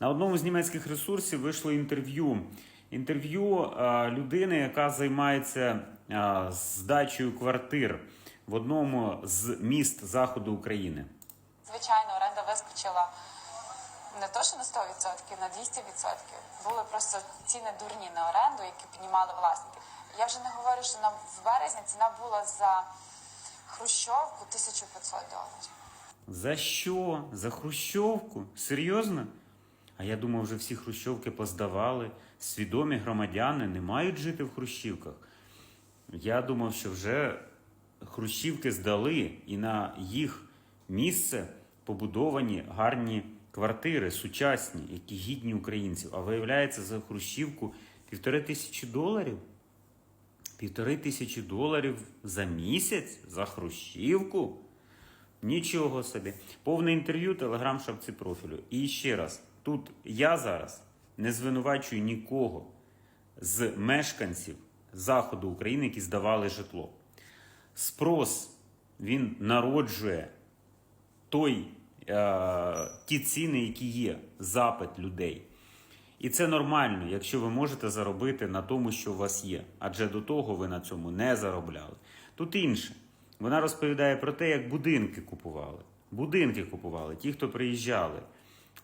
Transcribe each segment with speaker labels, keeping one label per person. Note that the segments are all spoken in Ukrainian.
Speaker 1: На одному з німецьких ресурсів вийшло інтерв'ю. Інтерв'ю е, людини, яка займається е, здачею квартир в одному з міст заходу України.
Speaker 2: Звичайно, оренда вискочила не то, що на 100%, на 200%. Були просто ціни дурні на оренду, які піднімали власники. Я вже не говорю, що на в березні ціна була за хрущовку 1500 доларів.
Speaker 1: За що? За хрущовку? Серйозно? А я думав, вже всі хрущовки поздавали. Свідомі громадяни не мають жити в хрущівках. Я думав, що вже хрущівки здали, і на їх місце побудовані гарні квартири, сучасні, які гідні українців. А виявляється, за хрущівку півтори тисячі доларів. Півтори тисячі доларів за місяць за хрущівку. Нічого собі. Повне інтерв'ю телеграм шапці профілю. І ще раз, тут я зараз не звинувачую нікого з мешканців заходу України, які здавали житло. Спрос він народжує той, е, ті ціни, які є, запит людей. І це нормально, якщо ви можете заробити на тому, що у вас є. Адже до того ви на цьому не заробляли. Тут інше. Вона розповідає про те, як будинки купували. Будинки купували, ті, хто приїжджали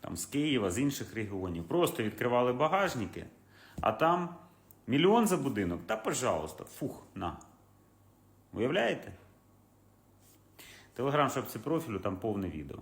Speaker 1: там, з Києва, з інших регіонів. Просто відкривали багажники, а там мільйон за будинок. Та, пожалуйста, фух, на. Уявляєте? Телеграм шапці профілю, там повне відео.